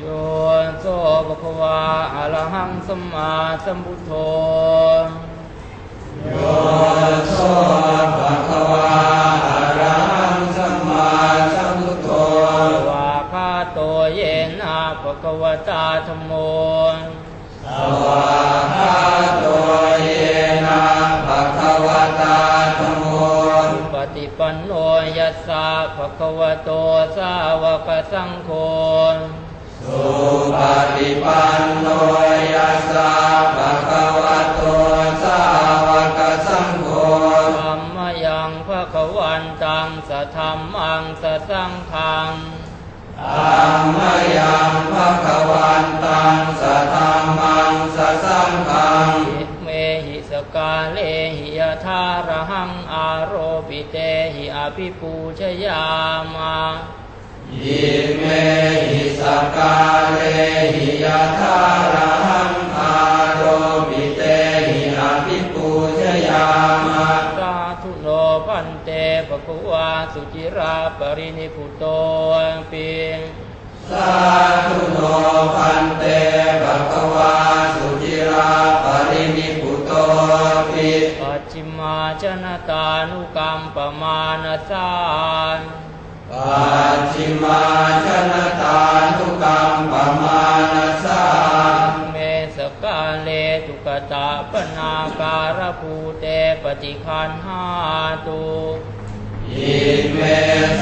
โยโสภควาอะระหังสัมมาสัมพุทโธโยโสภะคะวาอะระหังสัมมาสัมพุทโธวาคาโตเยนะภะคะวตาธรรมโมสวากขาโตเยนะภะคะวะตาธัมโมปฏิปันโนยัสสะภะคะวะโตสาวกสังโฆ สุปฏิปันโนยัสสะภะคะวะโตสาวกสังโฆธัมมยังภะคะวันตังสะธัมมังสะสังฆังธัมมยังภะคะวันตังสัทธัมมังสัสสังฆังอิเมหิสกาเลหิยทาระหังอาโรปิเตหิอภิปูชยามา ยิเมหิสกกาเลหิยะทาระหังอาโรปิเตหิอภิปูชยามะสาธุโนพันเตปะกุวาสุจิราปรินิพุโตปิสาธุโนพันเตภะคะวาสุจิราปรินิพุโตปิปัจจิมาชนะตานุกรรมปมาณสาน ปัจฉิมาชนตานุกรรมปมาณสาเมสกาเลตุกตาปนาการภูเตปฏิคันหาตุอิเม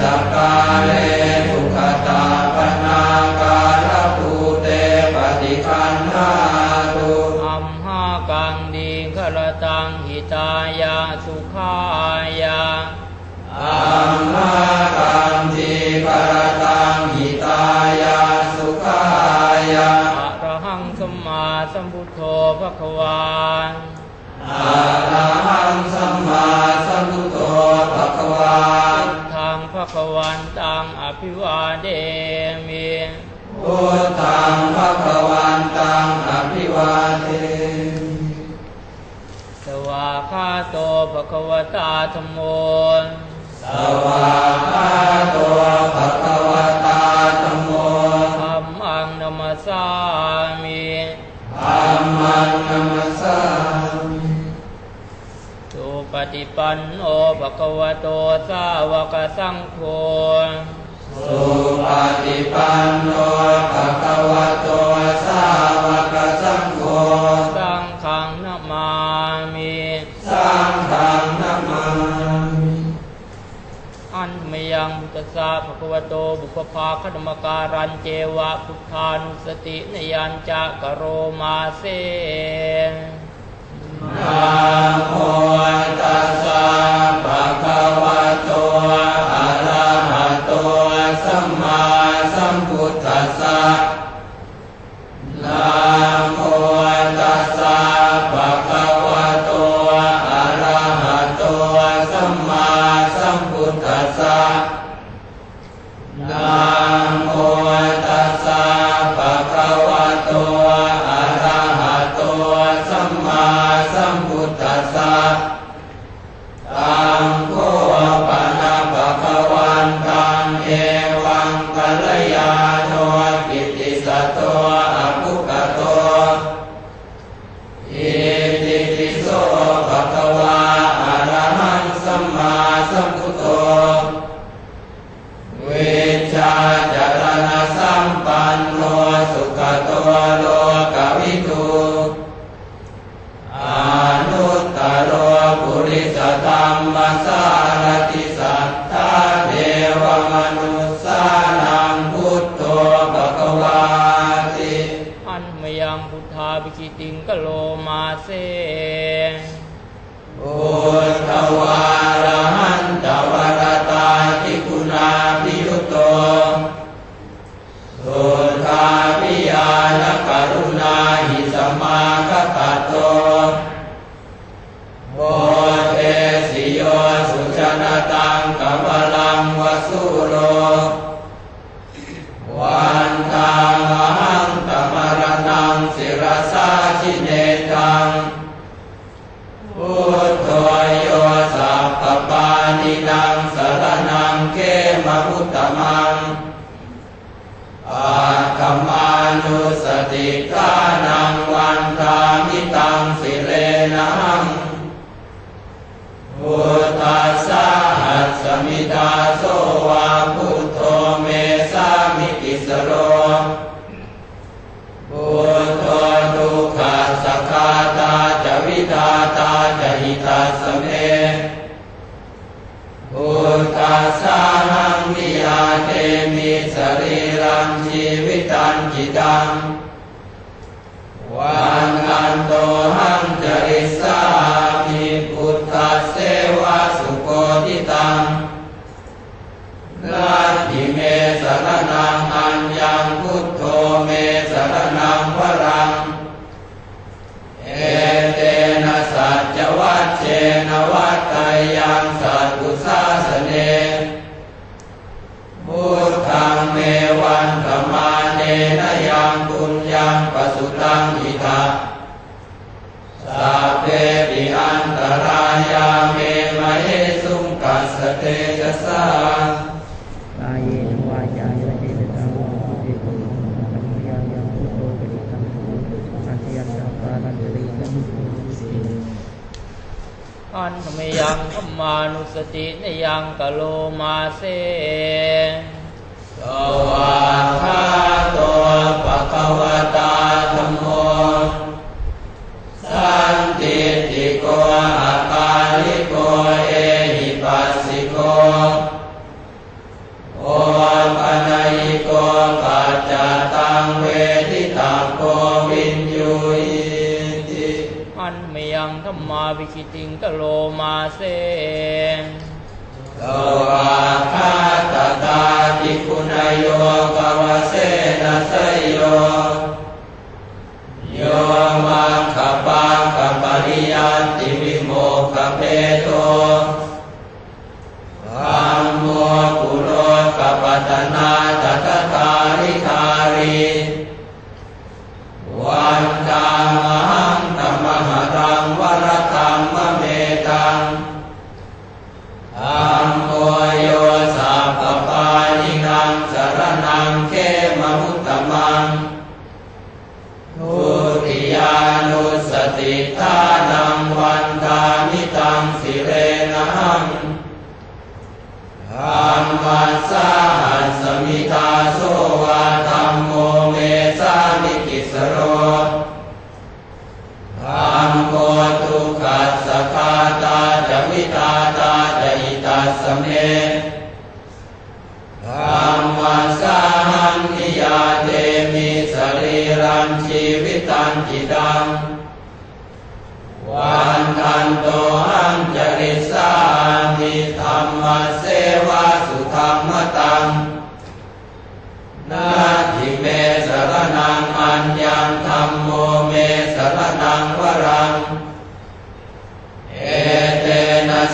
สกกาเลทุกขตาปนาการภูเตปฏิคันหาตุอัมหากังดีขรตังหิตายาสุขายาอัมมากัมทีกรตังหิตายาสุขายา ภควานอะระหังสัมมาสัมพุทโธภะคะวาทางภควันตังอภิวาเดมิพุทธังภะคะวันตังอภิวาเทสวาคาโตภควตาธรรมโม สวากขาโตภะคะวะตาธัมโมธรรมังนัมสสามิธัมมังนัมสสามิสุปฏิปันโนภควโตสาวกสังโฆ สุปฏิปันโนภะคะวะโตสา โตบุพภาคณมการันเจวะพุทธานุสตินยัญจะกโรมาเสนะโมตัสสะภะคะวะโตอะระหะโตสัมมาสัมพุทธัสสะ วังกัลยา โยสุจนตังกัมลังวสุ पिता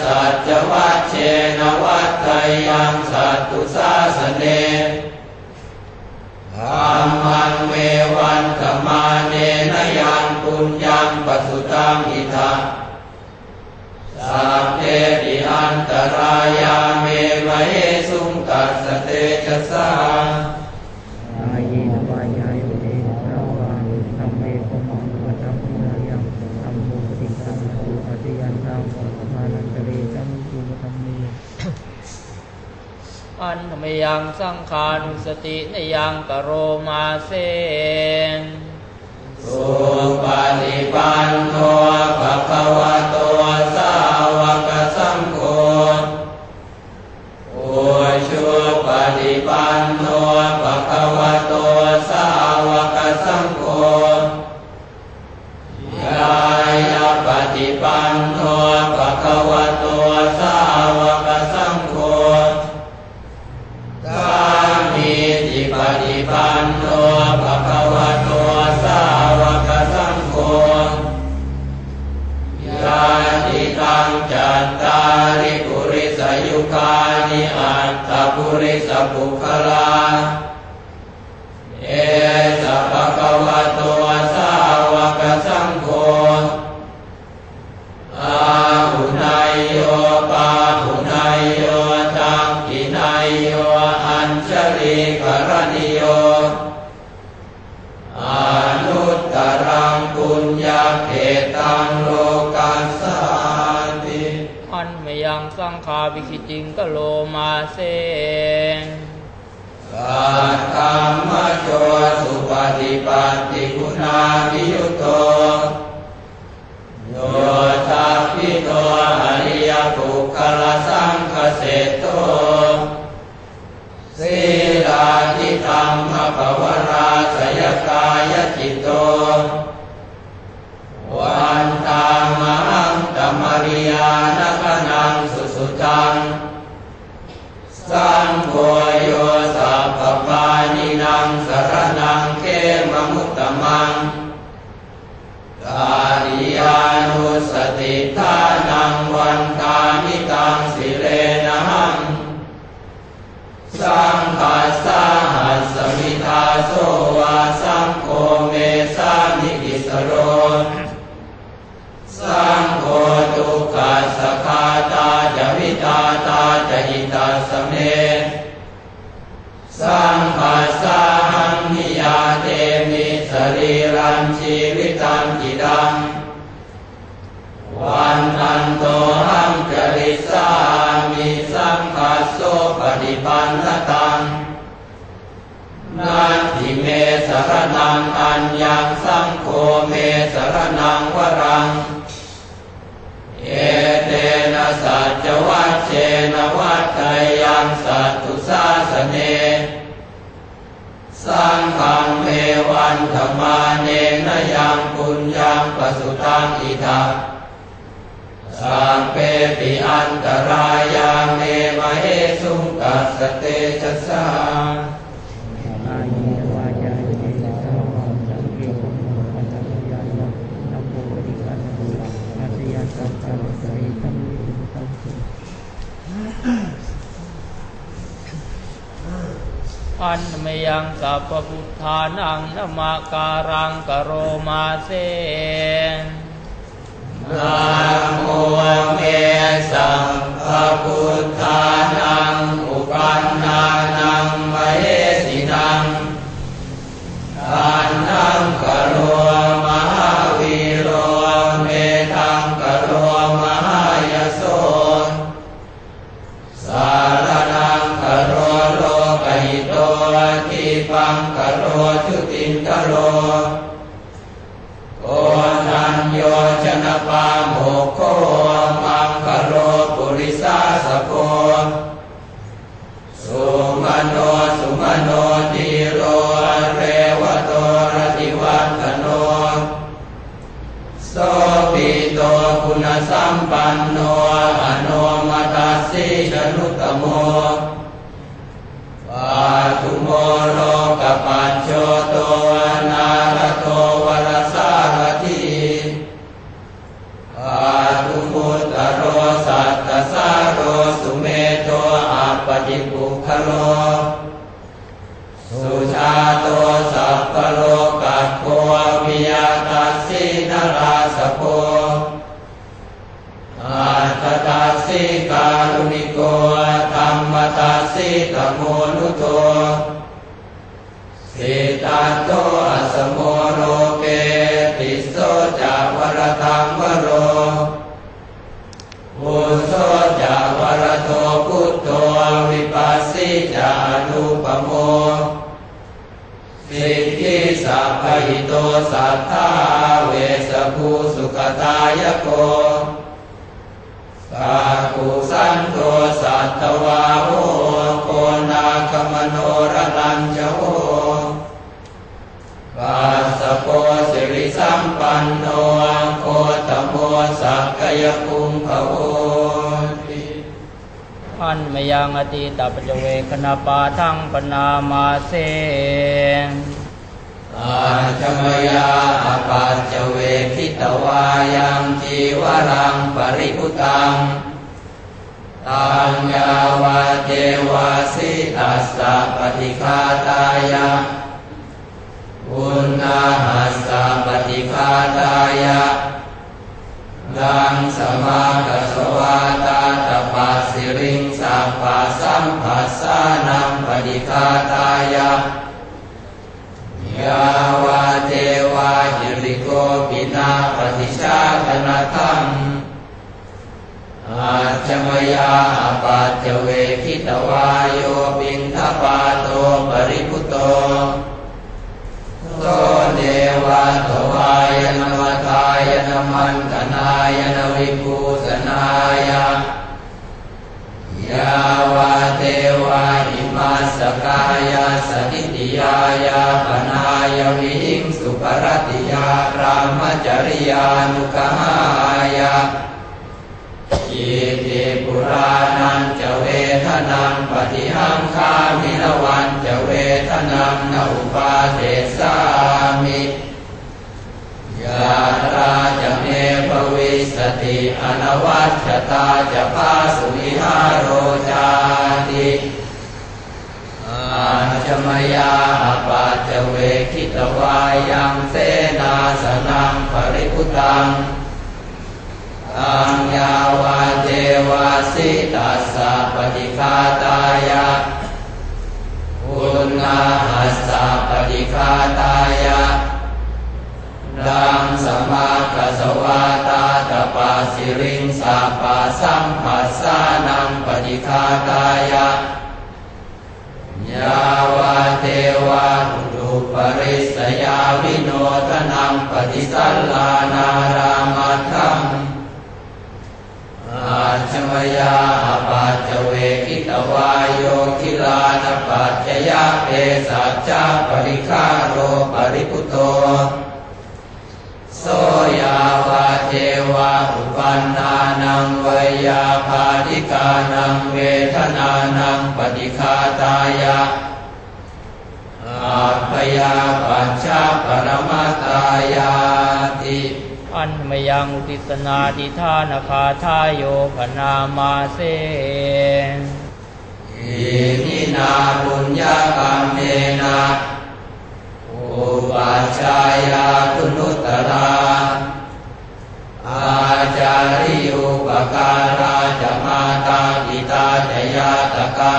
สัจวัตเชนวัตทยังสัตตุสาสเนธรรมังเมวันธรรมาเนนยังปุญญังปสุตังอิทะสัพเพติอันตรายาเมมะเอสุงกัสเตจสา ยังสังขานุสตินยังกโรมาเสนสุปฏิปันโนภะคะวะตัวสาวกสังโฆโอชุปฏิปันโนภะคะวะตัวสาวกสั นธรรมาเนนยังปุญญังปสุตังอิทาสังเปปิอันตรายาเมมเหสุงกัสเตชะสัง อายีวายาเยสาวาสังเกตมปัญญายานัมโมติกันตุอาสยาสัพพะสริตัมมิตุตัมสุ อันมยังสัพพพุทธานังนมาการังกโรมาเซนะโมเมสังพระพุทธานังอุปันนานังมเหสินังทานนังกโร งกโรทุตินกโรโอนัญโยชนะปาโมโคมังคโรปุริสาสโกสุมโนสุมโนติโรเรวโตรติวัฒโนโสปิโตคุณสัมปันโนอโนมัตสิชนุตโมปาทุโมโล โมนุโตสิตาโตอสโมโรเกติโสจาวรธรรมวโรอุโสจาวรโตพุทโตวิปัสสิจานุปโมสิทิสัพพิโตสัทธาเวสภูสุขตายโกสาธุสันโตสัตวาโห นาคมโนรตัญจโหปัสะโพสิริสัมปันโนโคตโมสักกยภูมิภโวติอันมยังอติตปัจเวคณปาทังปนามาเซอาจมยาอปัจจเวคิตวายังจีวรังปริพุตัง ตัญญาวาเทวาสิตัสสะปฏิฆาตายะอุณาหัสสะปฏิฆาตายะดังสมากัสวาตาตปัสสิริงสัพพสัมปัสสานังปฏิฆาตายะยาวาเทวาหิริโกปินาปฏิชาตนาธรรม อาจมยาปัจเจเวคิตวายโยปินทปาโตปริพุโตโตเดวะตวายนมทายนมันตนายนวิภูสนายยาวาเทวาหิมาสกายาสติติยายาปนายวิหิงสุปรติยารามจริยานุกหายา อิติปุรานันจะเวทนังปฏิหังคามินวันจะเวทนังนอุปาเทสามิยาตราจะเมภวิสติอนวัชตาจะพาสุวิหารโรจาติอาจมยาปัจเจเวคิตวายังเสนาสนังปริพุตัง งยาวาเทวาสิตัสสะปฏิคาตายะอุณาหัสสะปฏิคาตายะดังสมาคัสวาตาตปาสิริงสาปาสัมผัสสานังปฏิคาตายะยาวาเทวาหุตุปริสยาวิโนทนังปฏิสัลลานารามัตถัง ชมยาปัจเจเวคิตวายโยคิลานปัจจยาเปสัจจาปริคาโรปริพุตโตโสยาวาเทวาอุปันนานังเวยาภาธิกานังเวทนานังปฏิคาตายะอาพยาปัญชาปรมาตายาติ อันมยังอุติสนาติธานาคาทายโยพนามาเสอิมินาบุญญากรรมเมนะอุปัชฌายาคุณุตตราอาจาริยุปการาจมาตาปิตาจยาตกา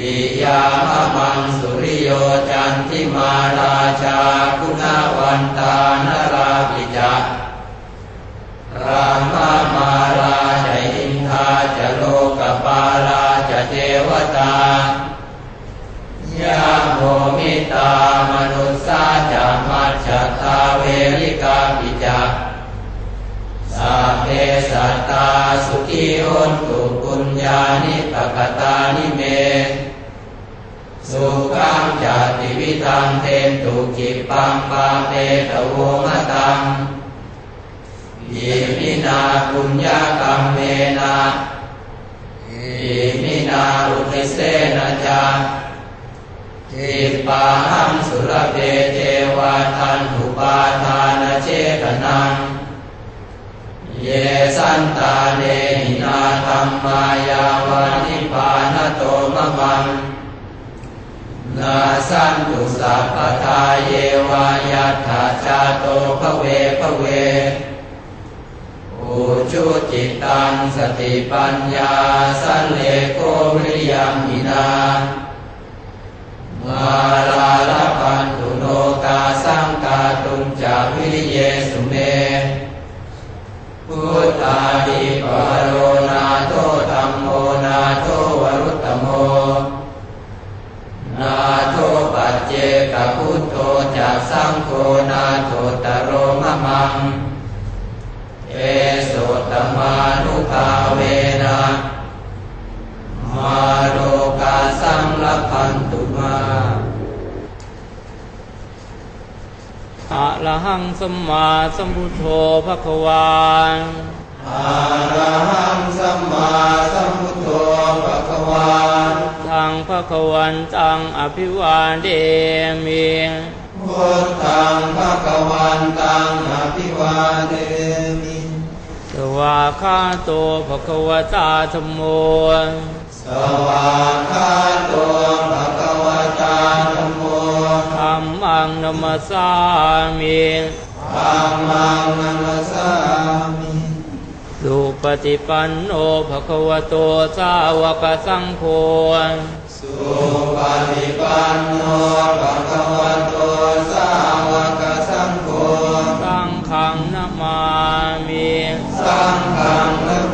ปิยามะมังสุริโยจันทิมาราชาคุณวันตานราปิจารามามาราจอินทาจะโลกปาราจะเทวตายาโมมิตามนุสสาจะมัจจตาเวริกาปิจาสัพเพสัตตาสุขีอนตุปุญญานิปกตานิเม สุขังจติวิทังเทนตุกิปังปาเตตะโวมะตังอิมินาปุญญากรรมเมนะอิมินาอุทิเสนะจาทิปาหังสุรเปเทวาทันหุปาทานเจตนังเยสันตาเนหินาธรรมายาวานิพานโตมะมัง นาสันตุสัพพทาเยวายัตถาจาโตภเวภเวอุชุจิตตังสติปัญญาสันเลโกวิริยมหินามาลาลพันตุโนกาสังกาตุงจาวิริเยสุเมพุทธาดิปโรนาโทธรรมโมนาโทวรุตตโม นาโทปัจเจกพุทโธจากสังโฆนาโทตโรมะมัง เอโสตมานุภาเวนะมาโลกาสังลพันตุมาอะระหังสัมมาสัมพุทโธภควา อะระหังสัมมาสัมพุทโธภะคะวาทางภควันตังอภิวาเดมิพุทธังภะคะวันตังอภิวาเทมิสวาคาโตภควตาธรรมโมสวากขาโตภะคะวตาธัมโมธรรมังนมัสสามิธัมมังนัมสสามิ สุปฏิปันโนภควโตสาวกสังโฆสุปฏิปันโนภควโตสาวกสังโฆสังฆังนามามีสังฆังนา